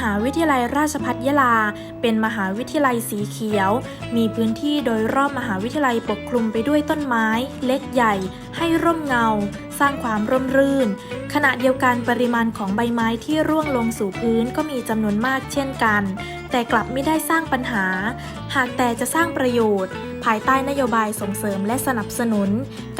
หาวิทยาลัยราชภัฏยะลา เป็นมหาวิทยาลัยสีเขียว มีพื้นที่โดยรอบมหาวิทยาลัยปกคลุมไปด้วยต้นไม้ เล็กใหญ่ ให้ร่มเงา สร้างความร่มรื่น ขณะเดียวกันปริมาณของใบไม้ที่ร่วงลงสู่พื้นก็มีจำนวนมากเช่นกัน แต่กลับไม่ได้สร้างปัญหา หากแต่จะสร้างประโยชน์ ภายใต้นโยบายส่งเสริมและสนับสนุน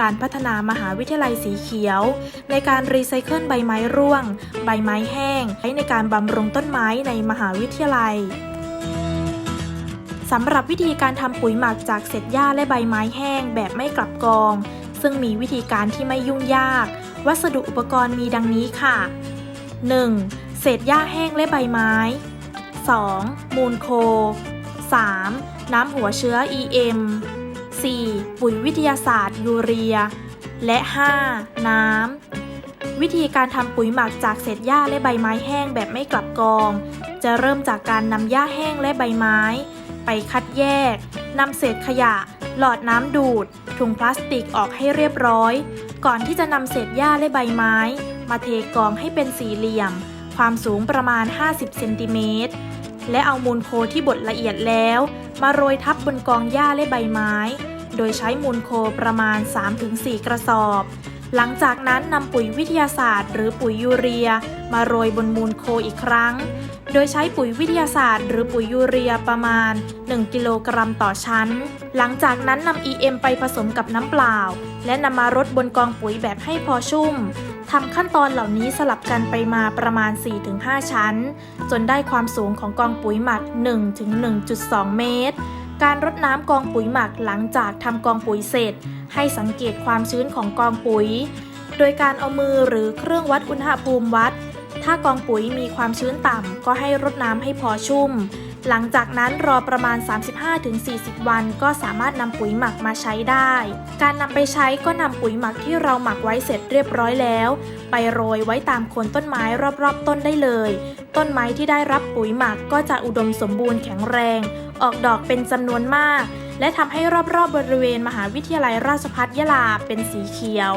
การพัฒนามหาวิทยาลัยสีเขียว ในการรีไซเคิลใบไม้ร่วง ใบไม้แห้งใช้ในการบำรุงต้นไม้ในมหาวิทยาลัยสำหรับวิธีการทำปุ๋ยหมักจากเศษหญ้าและใบไม้แห้งแบบไม่กลับกอง ซึ่งมีวิธีการที่ไม่ยุ่งยาก วัสดุอุปกรณ์มีดังนี้ค่ะ 1. เศษหญ้าแห้งและใบไม้ 2. มูลโค 3. น้ำหัวเชื้อ EM 4. ปุ๋ยวิทยาศาสตร์ยูเรีย และ 5. น้ำ วิธีการทำปุ๋ยหมักจากเศษหญ้าและใบไม้แห้งแบบไม่กลับกอง จะเริ่มจากการนำหญ้าแห้งและใบไม้ ไปคัดแยกนำเศษขยะ หลอดน้ำดูด ถุงพลาสติกออกให้เรียบร้อย ก่อนที่จะนำเศษหญ้าและใบไม้ มาเทกองให้เป็นสี่เหลี่ยม ความสูงประมาณ 50 เซนติเมตร และเอามูลโคที่บดละเอียดแล้ว มาโรยทับบนกองหญ้าและใบไม้ โดยใช้มูลโคประมาณ 3-4 กระสอบ หลังจากนั้นนำปุ๋ยวิทยาศาสตร์ หรือปุ๋ยยูเรีย มาโรยบนมูลโคอีกครั้ง โดยใช้ปุ๋ยวิทยาศาสตร์ หรือปุ๋ยยูเรียประมาณ 1 กิโลกรัมต่อชั้น หลังจากนั้นนำ EM ไปผสมกับน้ำเปล่า และนำมารดบนกองปุ๋ยแบบให้พอชุ่มทำขั้นตอนเหล่านี้สลับกันไปมาประมาณ 4-5 ชั้น จนได้ความสูงของกองปุ๋ยหมัก 1-1.2 เมตร การรดน้ำกองปุ๋ยหมักหลังจากทำกองปุ๋ยเสร็จ ให้สังเกตความชื้นของกองปุ๋ย โดยการเอามือหรือเครื่องวัดอุณหภูมิวัด ถ้ากองปุ๋ยมีความชื้นต่ำก็ให้รดน้ำให้พอชุ่ม หลังจากนั้นรอประมาณ 35-40 วันก็สามารถนำปุ๋ยหมักมาใช้ได้ การนำไปใช้ก็นำปุ๋ยหมักที่เราหมักไว้เสร็จเรียบร้อยแล้ว ไปโรยไว้ตามโคนต้นไม้รอบๆ ต้นได้เลย ต้นไม้ที่ได้รับปุ๋ยหมักก็จะอุดมสมบูรณ์แข็งแรง ออกดอกเป็นจำนวนมาก และทำให้รอบๆบริเวณมหาวิทยาลัยราชภัฏยะลาเป็นสีเขียว